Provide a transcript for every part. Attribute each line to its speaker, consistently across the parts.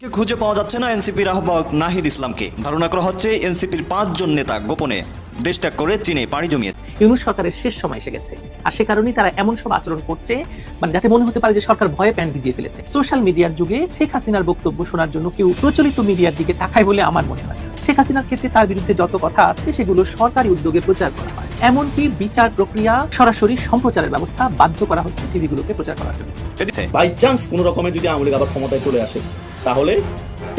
Speaker 1: কে খুঁজে পাওয়া যাচ্ছে না এনসিপির আহ্বায়ক নাহিদ ইসলামকে। ধারণা করা হচ্ছে এনসিপির পাঁচজন নেতা গোপনে দেশ ত্যাগ করে চীনে পাড়ি জমিয়েছে।
Speaker 2: ইউনুস সরকারের শেষ সময় এসে গেছে। আর সে কারণেই তারা এমন সব আচরণ করছে মানে যাতে মনে হতে পারে যে সরকার ভয়ে প্যান্ট ভিজিয়ে ফেলেছে। সোশ্যাল মিডিয়ার যুগে শেখ হাসিনার বক্তব্য শোনার জন্য কেউ প্রচলিত মিডিয়ার দিকে তাকায় বলে আমার মনে হয়। শেখ হাসিনার ক্ষেত্রে তার বিরুদ্ধে যত কথা আছে সেগুলো সরকারি উদ্যোগে প্রচার করা হয়। এমনকি বিচার প্রক্রিয়া সরাসরি সম্প্রচারের ব্যবস্থা বাধ্য করা হচ্ছে টিভিগুলোকে প্রচার করার জন্য।
Speaker 3: বাই চান্স কোনো রকমে যদি আওয়ামী লীগ আবার ক্ষমতায় চলে আসে তাহলে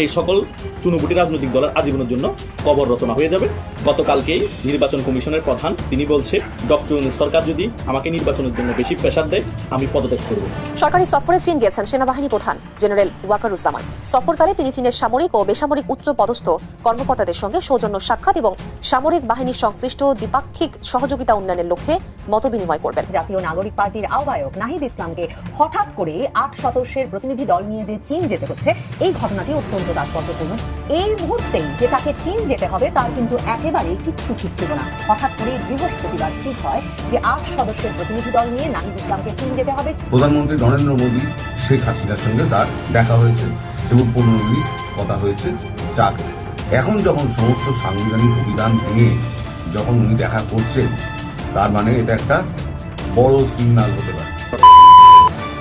Speaker 3: এই সকল চুনুপুটি রাজনৈতিক দলের আজীবনের জন্য কবর রচনা হয়ে যাবে। গতকালকেই নির্বাচন কমিশনের প্রধান তিনি বলছে ডক্টর সরকার যদি আমাকে নির্বাচনের জন্য বেশি প্রেশার দেয় আমি পদত্যাগ করব।
Speaker 4: সরকারি সফরে চীন গিয়েছেন সেনাবাহিনী প্রধান জেনারেল ওয়াকারুজ্জামান। সফরকালে তিনি চীনের সামরিক ও বেসামরিক উচ্চ পদস্থ কর্মকর্তাদের সঙ্গে সৌজন্য সাক্ষাৎ এবং সামরিক বাহিনীর সংশ্লিষ্ট দ্বিপাক্ষিক সহযোগিতা উন্নয়নের লক্ষ্যে মতবিনিময় করবেন।
Speaker 5: জাতীয় নাগরিক পার্টির আহ্বায়ক নাহিদ ইসলামকে হঠাৎ করে আট সদস্যের প্রতিনিধি দল নিয়ে যে চীন যেতে হচ্ছে এই ঘটনাটি অত্যন্ত তাৎপর্যপূর্ণ এই মুহূর্তেই যে তাকে চীন যেতে হবে, তার কিন্তু একেবারে কিচ্ছু ঠিক ছিল না। হঠাৎ করে বৃহস্পতিবার ঠিক হয় যে আট সদস্যের প্রতিনিধি দল নিয়ে নাহিদ ইসলামকে চীন যেতে হবে।
Speaker 6: প্রধানমন্ত্রী নরেন্দ্র মোদী, শেখ হাসিনার সঙ্গে তার দেখা হয়েছে এবং পনেরো কথা হয়েছে চা এখন যখন সমস্ত সাংবিধানিক অভিধান ভেঙে যখন উনি দেখা করছেন, তার মানে এটা একটা বড় সিগন্যাল হতে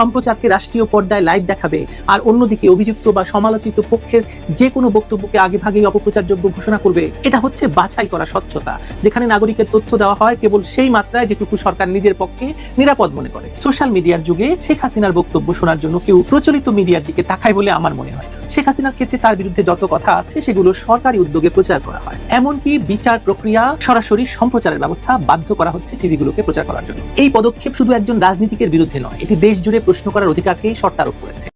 Speaker 2: সম্প্রচারকে রাষ্ট্রীয় পর্দায় লাইভ দেখাবে। আর অন্যদিকে অভিযুক্ত বা সমালোচিত পক্ষের যে কোনো বক্তব্যকে আগে ভাগেই অপপ্রচারযোগ্য ঘোষণা করবে। এটা হচ্ছে বাছাই করা স্বচ্ছতা। যেখানে নাগরিকের তথ্য দেওয়া হয় কেবল সেই মাত্রায় যেটুকু সরকার নিজের পক্ষে নিরাপদ মনে করে। সোশ্যাল মিডিয়ার যুগে শেখ হাসিনার বক্তব্য শোনার জন্য কেউ প্রচলিত মিডিয়ার দিকে তাকায় বলে আমার মনে হয়। শেখ হাসিনার ক্ষেত্রে তার বিরুদ্ধে যত কথা আছে সেগুলো সরকারি উদ্যোগে প্রচার করা হয়। এমনকি বিচার প্রক্রিয়া সরাসরি সম্প্রচারের ব্যবস্থা বাধ্য করা হচ্ছে টিভিগুলোকে প্রচার করার জন্য। এই পদক্ষেপ শুধু একজন রাজনীতিকের বিরুদ্ধে নয়, এটি দেশ জুড়ে প্রশ্ন করার অধিকারকেই শর্তারোপ করেছে।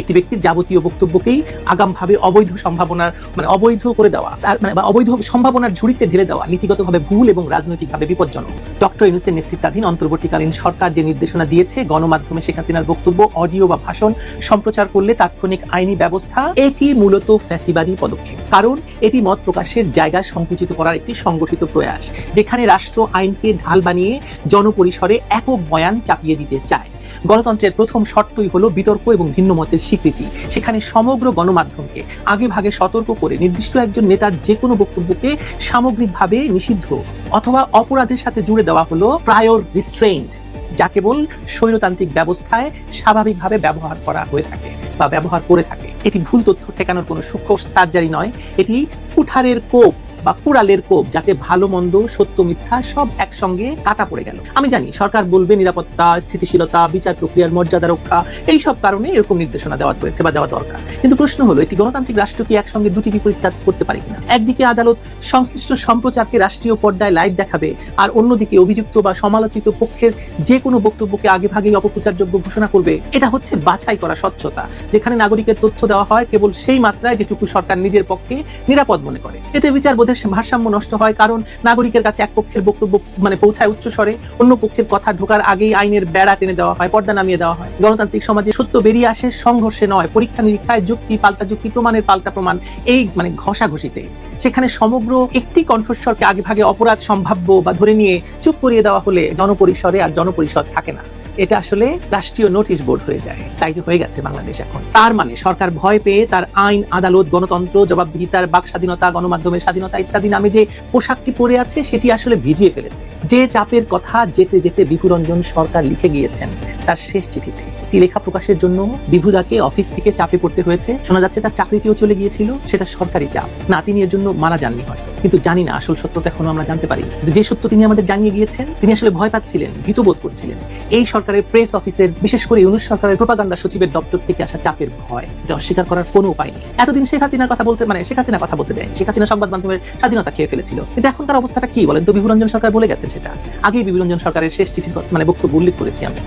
Speaker 2: একটি ব্যক্তির যাবতীয় বক্তব্যকেই আগামভাবে অবৈধ সম্ভাবনার মানে অবৈধ করে দেওয়া, তার মানে অবৈধ সম্ভাবনার ঝুড়িতে ঢেলে দেওয়া নীতিগতভাবে ভুল এবং রাজনৈতিকভাবে বিপজ্জনক। ডক্টর ইউনুসের নেতৃত্বাধীন অন্তর্বর্তীকালীন সরকার যে নির্দেশনা দিয়েছে, গণমাধ্যমে শেখ হাসিনার বক্তব্য, অডিও বা ভাষণ সম্প্রচার করলে তাৎক্ষণিক আইনি ব্যবস্থা, এটি মূলত ফ্যাসিবাদী পদক্ষেপ। কারণ এটি মত প্রকাশের জায়গা সংকুচিত করার একটি সংগঠিত প্রয়াস, যেখানে রাষ্ট্র আইনকে ঢাল বানিয়ে জনপরিসরে একক বয়ান চাপিয়ে দিতে চায়। গণতন্ত্রের প্রথম শর্তই হলো বিতর্ক এবং ভিন্ন মতের স্বীকৃতি। সেখানে সমগ্র গণমাধ্যমকে আগে ভাগে সতর্ক করে নির্দিষ্ট একজন নেতার যে কোনো বক্তব্যকে সামগ্রিকভাবে নিষিদ্ধ অথবা অপরাধের সাথে জুড়ে দেওয়া হলো প্রায়র রিস্ট্রেইন্ট যা কেবল স্বৈরতান্ত্রিক ব্যবস্থায় স্বাভাবিকভাবে ব্যবহার করা হয়ে থাকে বা ব্যবহার করে থাকে। এটি ভুল তথ্য ঠেকানোর কোনো সূক্ষ্ম সার্জারি নয়, এটি কুঠারের কোপ। বা কুড়ালের কোপ যাতে ভালো, মন্দ, সত্য, মিথ্যা সব একসঙ্গে কাটা পড়ে গেল। আমি জানি সরকার বলবে নিরাপত্তা, স্থিতিশীলতা, বিচার প্রক্রিয়ার মর্যাদা রক্ষা এই সব কারণে এরকম নির্দেশনা দেওয়া হয়েছে বা দেওয়া দরকার। কিন্তু প্রশ্ন হলো একটি গণতান্ত্রিক রাষ্ট্র কি একসঙ্গে দুটি বিপরীত কাজ করতে পারে কিনা? একদিকে আদালত সংশ্লিষ্ট সম্প্রচারকে রাষ্ট্রীয় পর্দায় লাইভ দেখাবে, আর অন্যদিকে অভিযুক্ত বা সমালোচিত পক্ষের যে কোনো বক্তব্যকে আগে ভাগেই অপপ্রচারযোগ্য ঘোষণা করবে। এটা হচ্ছে বাছাই করা স্বচ্ছতা, যেখানে নাগরিকের তথ্য দেওয়া হয় কেবল সেই মাত্রায় যেটুকু সরকার নিজের পক্ষে নিরাপদ মনে করে। এতে বিচারবোধের ভারসাম্য নষ্ট হয়, কারণ নাগরিকের কাছে এক পক্ষের বক্তব্য মানে পৌঁছায় উচ্চ স্বরে, অন্য পক্ষের কথা ঢোকার আগেই আইনের বেড়া টেনে দেওয়া হয়, পর্দা নামিয়ে দেওয়া হয়। গণতান্ত্রিক সমাজে সত্য বেরিয়ে আসে, সংঘর্ষে নয়, পরীক্ষা নিরীক্ষায় যুক্তি, পাল্টা যুক্তি, প্রমাণের পাল্টা প্রমাণ, এই মানে ঘষাঘষিতে। সেখানে সমগ্র একটি কণ্ঠস্বরকে আগে ভাগে অপরাধ সম্ভাব্য বা ধরে নিয়ে চুপ করিয়ে দেওয়া হলে জনপরিসরে আর জনপরিষদ থাকে না। এটা আসলে রাষ্ট্রীয় নোটিশ বোর্ড হয়ে যায়। তাই তো হয়ে গেছে বাংলাদেশ এখন। তার মানে সরকার ভয় পেয়ে তার আইন, আদালত, গণতন্ত্র, জবাবদিহিতার বাক স্বাধীনতা, গণমাধ্যমের স্বাধীনতা ইত্যাদি নামে যে পোশাকটি পরে আছে, সেটি আসলে ভিজিয়ে ফেলেছে। যে চাপের কথা যেতে যেতে বিভুরঞ্জন সরকার লিখে গিয়েছেন তার শেষ চিঠিতে। লেখা প্রকাশের জন্য বিভুদাকে অফিস থেকে চাপে পড়তে হয়েছে। শোনা যাচ্ছে তার চাকরিটিও চলে গিয়েছিল, সেটা সরকারি চাপ। না তিনি এর জন্য মারা যাননি হয়তো। কিন্তু জানি না, আসল সত্যটা এখনও আমরা জানতে পারি যে সত্য তিনি আমাদের জানিয়ে গিয়েছেন, তিনি আসলে ভয় পাচ্ছিলেন, ভীতবোধ করছিলেন। এই সরকারের প্রেস অফিসের বিশেষ করে ইউনুস সরকারের প্রোপাগান্ডা সচিবের দপ্তর থেকে আসা চাপের ভয়। এটা অস্বীকার করার কোনো উপায় নেই। এতদিন শেখ হাসিনার কথা বলতে মানে শেখ হাসিনা কথা বলতে দেয় শেখ হাসিনা সংবাদ মাধ্যমের স্বাধীনতা খেয়ে ফেলেছিল। কিন্তু এখনকার অবস্থাটা কি বলেন তো? বিভুরঞ্জন সরকার বলে গেছেন সেটা। আগেই বিভুরঞ্জন সরকারের শেষ চিঠির মানে বক্তব্য উল্লেখ করেছি আমি।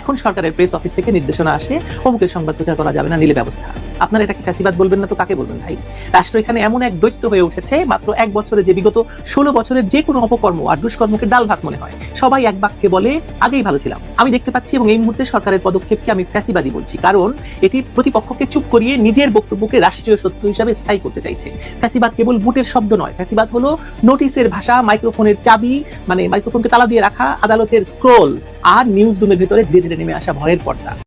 Speaker 2: এখন সরকারের প্রেস অফিস থেকে নির্দেশনা আসে, অমুকের সংবাদ প্রচার করা যাবে না, নিলে ব্যবস্থা। আপনারা এটাকে ফ্যাসিবাদ বলবেন না তো কাকে বলবেন ভাই? রাষ্ট্র এখানে এমন এক দৈত্য হয়ে উঠেছে, মাত্র এক বছরে যে বিগত ষোলো বছরের যে কোনো অপকর্ম আর দুষ্কর্মকে ডাল ভাত মনে হয়। সবাই এক বাক্যে বলে, আগেই ভালো ছিলাম। আমি দেখতে পাচ্ছি এবং এই মুহূর্তে সরকারের পদক্ষেপকে আমি ফ্যাসিবাদী বলছি। কারণ এটি প্রতিপক্ষকে চুপ করিয়ে নিজের বক্তব্যকে রাষ্ট্রীয় সত্য হিসাবে স্থায়ী করতে চাইছে। ফ্যাসিবাদ কেবল বুটের শব্দ নয়। ফ্যাসিবাদ হলো নোটিশের ভাষা, মাইক্রোফোনের চাবি মানে মাইক্রোফোনকে তালা দিয়ে রাখা, আদালতের স্ক্রোল, আর নিউজ রুমের ভেতরে ধীরে ধীরে নেমে আসা ভয়ের পর্দা।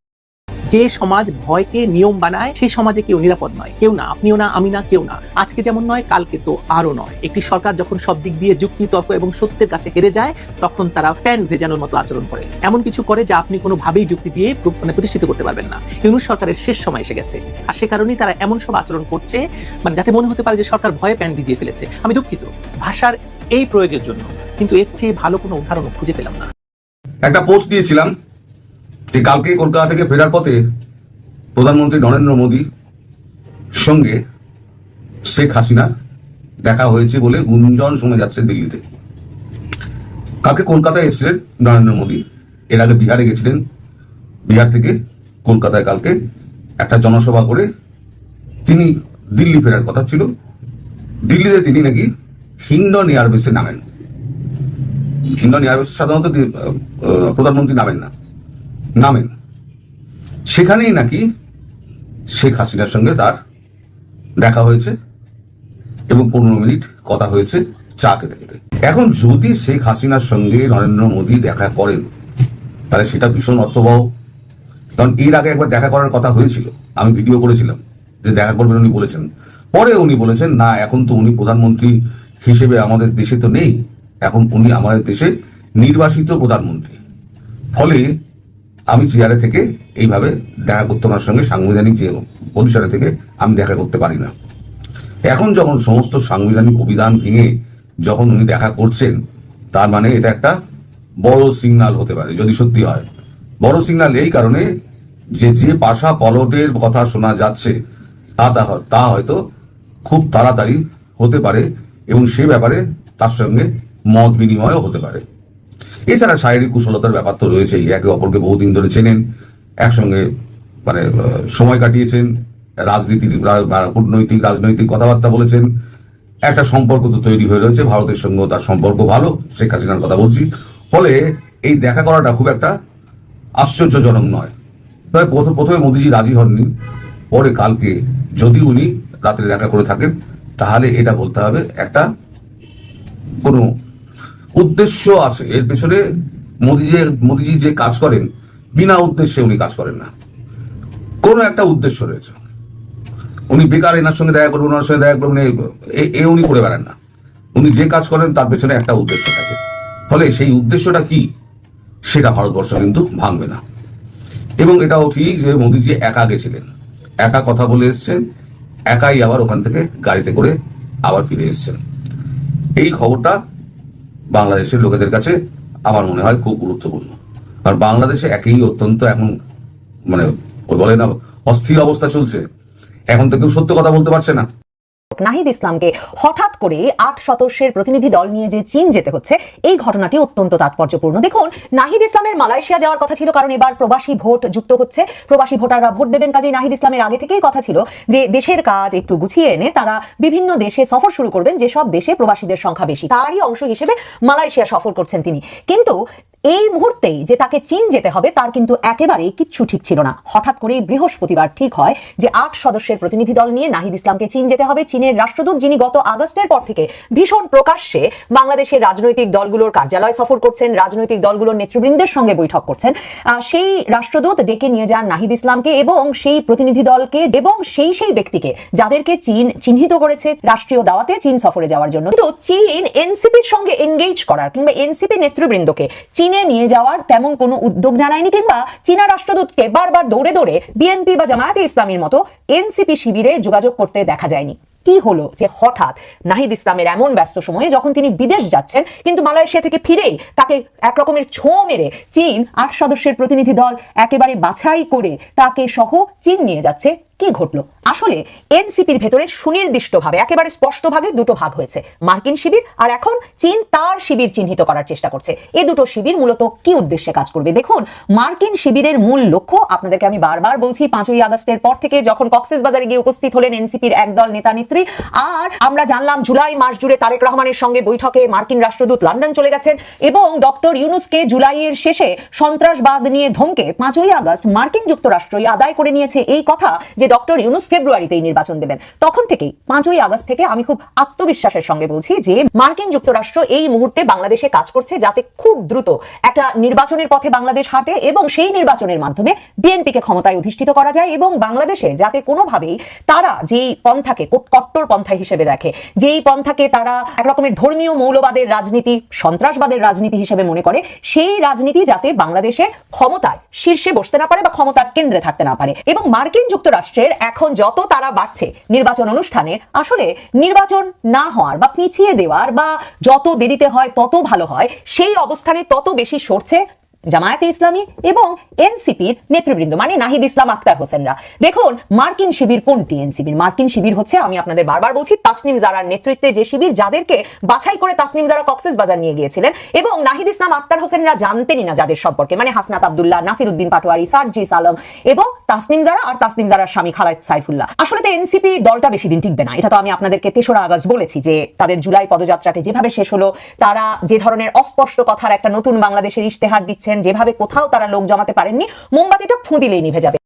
Speaker 2: যে সমাজ ভয়কে নিয়ম বানায় সেই সমাজে কেউ নিরাপদ নয়। কেউ না, আপনিও না, আমি না, কেউ না। আজকে যেমন নয়, কালকে তো আরও নয়। একটি সরকার যখন সব দিক দিয়ে যুক্তি তর্ক এবং সত্যের কাছে হেরে যায়, তখন তারা প্যান ভেজানোর মতো আচরণ করে। এমন কিছু করে যা আপনি কোনোভাবেই যুক্তি দিয়ে মানে প্রতিষ্ঠিত করতে পারবেন না। ইউনুস সরকারের শেষ সময় এসে গেছে। আর সে কারণেই তারা এমন সব আচরণ করছে মানে যাতে মনে হতে পারে যে সরকার ভয়ে প্যান ভিজিয়ে ফেলেছে। আমি দুঃখিত। ভাষার এই প্রয়োগের জন্য। কিন্তু এর চেয়ে ভালো কোনো উদাহরণ খুঁজে পেলাম না।
Speaker 6: একটা পোস্ট দিয়েছিলাম। যে কালকে কলকাতা থেকে ফেরার পথে প্রধানমন্ত্রী নরেন্দ্র মোদী সঙ্গে শেখ হাসিনা দেখা হয়েছে বলে গুঞ্জন শোনা যাচ্ছে দিল্লিতে। কালকে কলকাতায় এসেছিলেন নরেন্দ্র মোদী। এর আগে বিহারে গেছিলেন। বিহার থেকে কলকাতায় কালকে একটা জনসভা করে তিনি দিল্লি ফেরার কথা ছিল। দিল্লিতে তিনি নাকি হিন্ডন এয়ারবেসে নামেন। হিন্ডন এয়ারবেস সাধারণত প্রধানমন্ত্রী নামেন না। নামেন। সেখানেই নাকি শেখ হাসিনার সঙ্গে তার দেখা হয়েছে এবং পনেরো মিনিট কথা হয়েছে চা খেতে খেতে এখন যদি শেখ হাসিনার সঙ্গে নরেন্দ্র মোদী দেখা করেন, তাহলে সেটা ভীষণ অর্থবহ। কারণ এর আগে একবার দেখা করার কথা হয়েছিল। আমি ভিডিও করেছিলাম যে দেখা করবেন উনি বলেছেন। পরে উনি বলেছেন, না, এখন তো উনি প্রধানমন্ত্রী হিসেবে আমাদের দেশে তো নেই। এখন উনি আমাদের দেশে নির্বাসিত প্রধানমন্ত্রী। ফলে আমি চেয়ারে থেকে এইভাবে দেখা করতে ওনার সঙ্গে সাংবিধানিক যে পরিসরে থেকে আমি দেখা করতে পারি না। এখন যখন সমস্ত সাংবিধানিক অভিধান ভেঙে যখন উনি দেখা করছেন, তার মানে এটা একটা বড় সিগনাল হতে পারে, যদি সত্যি হয়। বড় সিগনাল এই কারণে যে যে পাশা পলটের কথা শোনা যাচ্ছে, তা- তা হয়তো খুব তাড়াতাড়ি হতে পারে এবং সে ব্যাপারে তার সঙ্গে মত বিনিময়ও হতে পারে। এছাড়া শারীরিক কুশলতার ব্যাপার তো রয়েছেই। একে অপরকে বহুদিন ধরে চেনেন, একসঙ্গে মানে সময় কাটিয়েছেন, রাজনীতির কূটনৈতিক, রাজনৈতিক কথাবার্তা বলেছেন। একটা সম্পর্ক তো তৈরি হয়ে রয়েছে, ভারতের সঙ্গেও তার সম্পর্ক ভালো, শেখ হাসিনার কথা বলছি। ফলে এই দেখা করাটা খুব একটা আশ্চর্যজনক নয়। তবে প্রথম- প্রথমে মোদিজি রাজি হননি, পরে কালকে যদি উনি রাত্রে দেখা করে থাকেন, তাহলে এটা বলতে হবে একটা কোনো উদ্দেশ্য আছে। এর পেছনে মোদি যে মোদিজি যে কাজ করেন, বিনা উদ্দেশ্যে উনি কাজ করেন না। কোনো একটা উদ্দেশ্য রয়েছে। উনি বেকার, এনার সঙ্গে দেখা করবেন, ওনার সঙ্গে দেখা করবেন এ উনি করে বেড়ান না। উনি যে কাজ করেন, তার পেছনে একটা উদ্দেশ্য থাকে। ফলে সেই উদ্দেশ্যটা কি, সেটা ভারতবর্ষ কিন্তু ভাঙবে না। এবং এটাও ঠিক যে মোদিজি একা গেছিলেন। একা কথা বলে এসছেন, একাই আবার ওখান থেকে গাড়িতে করে আবার ফিরে এসছেন। এই খবরটা বাংলাদেশের লোকেদের কাছে আমার মনে হয় খুব গুরুত্বপূর্ণ। আর বাংলাদেশে একেই অত্যন্ত এখন মানে বলে না, অস্থির অবস্থা চলছে। এখন তো কেউ সত্য কথা বলতে পারছে না।
Speaker 5: নাহিদ ইসলামকে হঠাৎ করে আট সদস্যের প্রতিনিধি দল নিয়ে যে চীন যেতে হচ্ছে, এই ঘটনাটি অত্যন্ত তাৎপর্যপূর্ণ। দেখুন, নাহিদ ইসলামের মালয়েশিয়া যাওয়ার কথা ছিল, কারণ এবার প্রবাসী ভোট যুক্ত হচ্ছে। প্রবাসী ভোটাররা ভোট দেবেন কাজে নাহিদ ইসলামের আগে থেকেই কথা ছিল যে দেশের কাজ একটু গুছিয়ে এনে তারা বিভিন্ন দেশে সফর শুরু করবেন, যেসব দেশে প্রবাসীদের সংখ্যা বেশি। তারই অংশ হিসেবে মালয়েশিয়া সফর করছেন তিনি। কিন্তু এই মুহূর্তেই যে তাকে চীন যেতে হবে, তার কিন্তু একেবারেই কিচ্ছু ঠিক ছিল না। হঠাৎ করেই বৃহস্পতিবার ঠিক হয় যে আট সদস্যের প্রতিনিধি দল নিয়ে নাহিদ ইসলামকে চীন যেতে হবে। চীনের চীনের রাষ্ট্রদূত যিনি গত আগস্টের পর থেকে ভীষণ প্রকাশ্যে বাংলাদেশের রাজনৈতিক দলগুলোর কার্যালয় সফর করছেন, রাজনৈতিক দলগুলোর নেতৃবৃন্দের সঙ্গে বৈঠক করছেন। সেই রাষ্ট্রদূত ডেকে নিয়ে যান নাহিদ ইসলামকে এবং সেই প্রতিনিধি দলকে এবং সেই সেই ব্যক্তিকে যাদেরকে চীন চিহ্নিত করেছে রাষ্ট্রীয় দাওয়াতে চীন সফরে যাওয়ার জন্য। কিন্তু চীন এনসিপির সঙ্গে এনগেজ করার কিংবা এনসিপি নেতৃবৃন্দকে চীনে নিয়ে যাওয়ার তেমন কোনো উদ্যোগ জানায়নি কিংবা চীনা রাষ্ট্রদূতকে বারবার দৌড়ে দৌড়ে বিএনপি বা জামায়াতে ইসলামীর মতো এনসিপি শিবিরে যোগাযোগ করতে দেখা যায়নি। কি হলো যে হঠাৎ নাহিদ ইসলামের এমন ব্যস্ত সময়ে যখন তিনি বিদেশ যাচ্ছেন, কিন্তু মালয়েশিয়া থেকে ফিরেই তাকে এক রকমের ছো মেরে চীন আট সদস্যের প্রতিনিধি দল একেবারে বাছাই করে তাকে সহ চীন নিয়ে যাচ্ছে কি ঘটলো? আসলে এনসিপির ভেতরে সুনির্দিষ্টভাবে, একেবারে স্পষ্টভাবে দুটো ভাগ হয়েছে। মার্কিন শিবির আর এখন চীন তার শিবির চিহ্নিত করার চেষ্টা করছে। এই দুটো শিবির মূলত কি উদ্দেশ্যে কাজ করবে? দেখুন, মার্কিন শিবিরের মূল লক্ষ্য, আপনাদেরকে আমি বারবার বলছি, পাঁচই আগস্টের পর থেকে যখন কক্সেস বাজারে গিয়ে উপস্থিত হলেন এনসিপির একদল নেতা নেত্রী, আর আমরা জানলাম জুলাই মাস জুড়ে তারেক রহমানের সঙ্গে বৈঠকে মার্কিন রাষ্ট্রদূত লন্ডন চলে গেছেন এবং ডক্টর ইউনুসকে জুলাইয়ের শেষে সন্ত্রাসবাদ নিয়ে ধমকে পাঁচই আগস্ট মার্কিন যুক্তরাষ্ট্রই আদায় করে নিয়েছে। এই কথা যে ডক্টর ইউনুস ফেব্রুয়ারিতেই নির্বাচন দেবেন। তখন থেকেই, পাঁচই আগস্ট থেকে আমি খুব আত্মবিশ্বাসের সঙ্গে বলছি যে মার্কিন যুক্তরাষ্ট্র এই মুহূর্তে বাংলাদেশে কাজ করছে যাতে খুব দ্রুত একটা নির্বাচনের পথে বাংলাদেশ হাঁটে এবং সেই নির্বাচনের মাধ্যমে বিএনপিকে ক্ষমতায় অধিষ্ঠিত করা যায় এবং বাংলাদেশে যাতে কোনোভাবেই তারা যেই পন্থাকে কট্টর পন্থা হিসেবে দেখে, যেই পন্থাকে তারা একরকমের ধর্মীয় মৌলবাদের রাজনীতি, সন্ত্রাসবাদের রাজনীতি হিসেবে মনে করে, সেই রাজনীতি যাতে বাংলাদেশে ক্ষমতায় শীর্ষে বসতে না পারে বা ক্ষমতার কেন্দ্রে থাকতে না পারে। এবং মার্কিন যুক্তরাষ্ট্রের এখন যত তারা বাড়ছে, নির্বাচন অনুষ্ঠানে আসলে নির্বাচন না হওয়ার বা পিছিয়ে দেওয়ার বা যত দেরিতে হয় তত ভালো হয়, সেই অবস্থানে তত বেশি সরছে জামায়াতে ইসলামী এবং এনসিপির নেতৃবৃন্দ মানে নাহিদ ইসলাম আক্তার হোসেনরা। দেখুন, মার্কিন শিবির কোনটি এনসিপির? মার্কিন শিবির হচ্ছে, আমি আপনাদের বারবার বলছি, তাসনিম জারার নেতৃত্বে যে শিবির, যাদেরকে বাছাই করে তাসনিম জারা কক্সেস বাজার নিয়ে গিয়েছিলেন। এবং নাহিদ ইসলাম আক্তার হোসেনরা জানতেনই না যাদের সম্পর্কে মানে হাসনাত আব্দুল্লাহ নাসির উদ্দিন পাটোয়ারি, সার্জিস আলম এবং তাসনিম জারা আর তাসনিম জারার স্বামী খালাদ সাইফুল্লাহ। আসলে তো এনসিপি দলটা বেশি দিন টিকবে না। এটা তো আমি আপনাদেরকে তেসরা আগস্ট বলেছি যে তাদের জুলাই পদযাত্রাটি যেভাবে শেষ হলো, তারা যে ধরনের অস্পষ্ট কথার একটা নতুন বাংলাদেশের ইশতেহার দিচ্ছেন যেভাবে কোথাও তারা লোক জমাতে পারেননি মোমবাতিটা ফুঁদিলেই নিভে যাবে।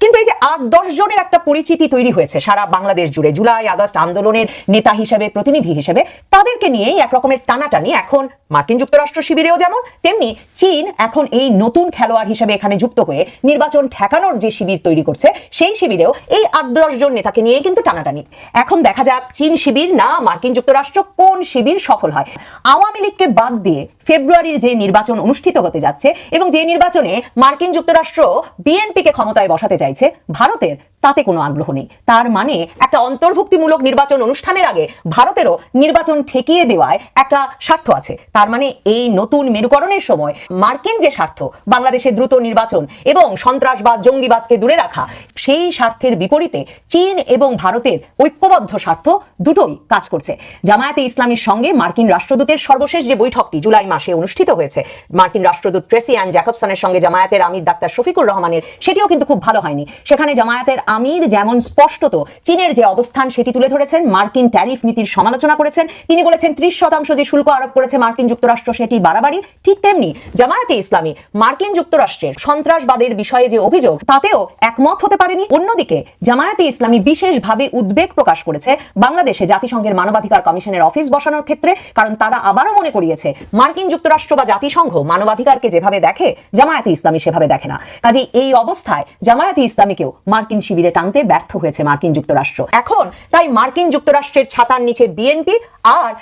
Speaker 5: কিন্তু এই যে আট দশ জনের একটা পরিচিতি তৈরি হয়েছে সারা বাংলাদেশ জুড়ে, জুলাই, আগস্ট আন্দোলনের নেতা হিসেবে, প্রতিনিধি হিসেবে, তাদেরকে নিয়েই এক রকমের টানাটানি। এখন মার্কিন যুক্তরাষ্ট্র শিবিরেও যেমন, তেমনি চীন এখন এই নতুন খেলোয়াড় হিসেবে এখানে যুক্ত হয়ে নির্বাচন ঠেকানোর যে শিবির তৈরি করছে, সেই শিবিরেও এই আট দশ জন নেতাকে নিয়েই কিন্তু টানাটানি। এখন দেখা যাক চীন শিবির না মার্কিন যুক্তরাষ্ট্র কোন শিবির সফল হয়। আওয়ামী লীগকে বাদ দিয়ে ফেব্রুয়ারির যে নির্বাচন অনুষ্ঠিত হতে যাচ্ছে এবং যে নির্বাচনে মার্কিন যুক্তরাষ্ট্র বিএনপিকে ক্ষমতায় বসাতে চাইছে, ভারতের তাতে কোনো আগ্রহ নেই। তার মানে একটা অন্তর্ভুক্তিমূলক নির্বাচন অনুষ্ঠানের আগে ভারতেরও নির্বাচন ঠেকিয়ে দেওয়ায় একটা স্বার্থ আছে। তার মানে এই নতুন মেরুকরণের সময় মার্কিন যে স্বার্থ, বাংলাদেশে দ্রুত নির্বাচন এবং সন্ত্রাসবাদ, জঙ্গিবাদকে দূরে রাখা, সেই স্বার্থের বিপরীতে চীন এবং ভারতের ঐক্যবদ্ধ স্বার্থ দুটোই কাজ করছে। জামায়াতে ইসলামীর সঙ্গে মার্কিন রাষ্ট্রদূতের সর্বশেষ যে বৈঠকটি জুলাই মাসে অনুষ্ঠিত হয়েছে। মার্কিন রাষ্ট্রদূত ট্রেসি অ্যান্ড জ্যাকবসনের সঙ্গে জামায়াতের আমির ডাক্তার শফিকুর রহমানের সেটিও কিন্তু খুব ভালো হয়নি। সেখানে জামায়াতের আমির যেমন স্পষ্টত চীনের যে অবস্থান সেটি তুলে ধরেছেন, মার্কিন ট্যারিফ নীতির সমালোচনা করেছেন, তিনি বলেছেন ত্রিশ শতাংশ যে শুল্ক আরোপ করেছে মার্কিন যুক্তরাষ্ট্র সেটি বাড়াবাড়ি, ঠিক তেমনি জামায়াতে ইসলামী মার্কিন যুক্তরাষ্ট্রের সন্ত্রাসবাদের বিষয়ে যে অভিযোগ, তাতেও একমত হতে পারেনি। অন্যদিকে জামায়াতে ইসলামী বিশেষভাবে উদ্বেগ প্রকাশ করেছে বাংলাদেশে জাতিসংঘের মানবাধিকার কমিশনের অফিস বসানোর ক্ষেত্রে, কারণ তারা আবারও মনে করিয়েছে, মার্কিন যুক্তরাষ্ট্র বা জাতিসংঘ মানবাধিকারকে যেভাবে দেখে, জামায়াতে ইসলামী সেভাবে দেখে না। কাজে এই অবস্থায় জামায়াতে ইসলামীকেও মার্কিন শিবিরে টানতে ব্যর্থ হয়েছে মার্কিন যুক্তরাষ্ট্র। এখন তাই মার্কিন যুক্তরাষ্ট্রের ছাতার নিচে বিএনপি আর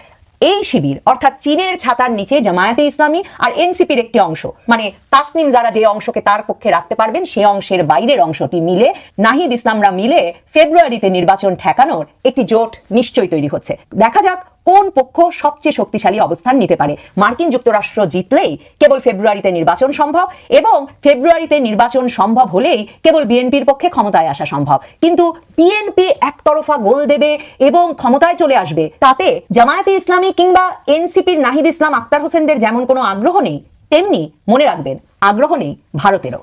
Speaker 5: এই শিবির, অর্থাৎ চীনের ছাতার নিচে জামায়াতে ইসলামী আর এনসিপির একটি অংশ মানে তাসনিম যারা যে অংশকে তার পক্ষে রাখতে পারবেন, সে অংশের বাইরের অংশটি মিলে, নাহিদ ইসলামরা মিলে ফেব্রুয়ারিতে নির্বাচন ঠেকানোর একটি জোট নিশ্চয়ই তৈরি হচ্ছে। দেখা যাক কোন পক্ষ সবচেয়ে শক্তিশালী অবস্থান নিতে পারে? মার্কিন যুক্তরাষ্ট্র জিতলেই কেবল ফেব্রুয়ারিতে নির্বাচন সম্ভব এবং ফেব্রুয়ারিতে নির্বাচন সম্ভব হলেই কেবল বিএনপির পক্ষে ক্ষমতায় আসা সম্ভব। কিন্তু বিএনপি একতরফা গোল দেবে এবং ক্ষমতায় চলে আসবে, তাতে জামায়াতে ইসলামী কিংবা এনসিপির নাহিদ ইসলাম আক্তার হোসেনদের যেমন কোনো আগ্রহ নেই, তেমনি মনে রাখবেন, আগ্রহ নেই ভারতেরও।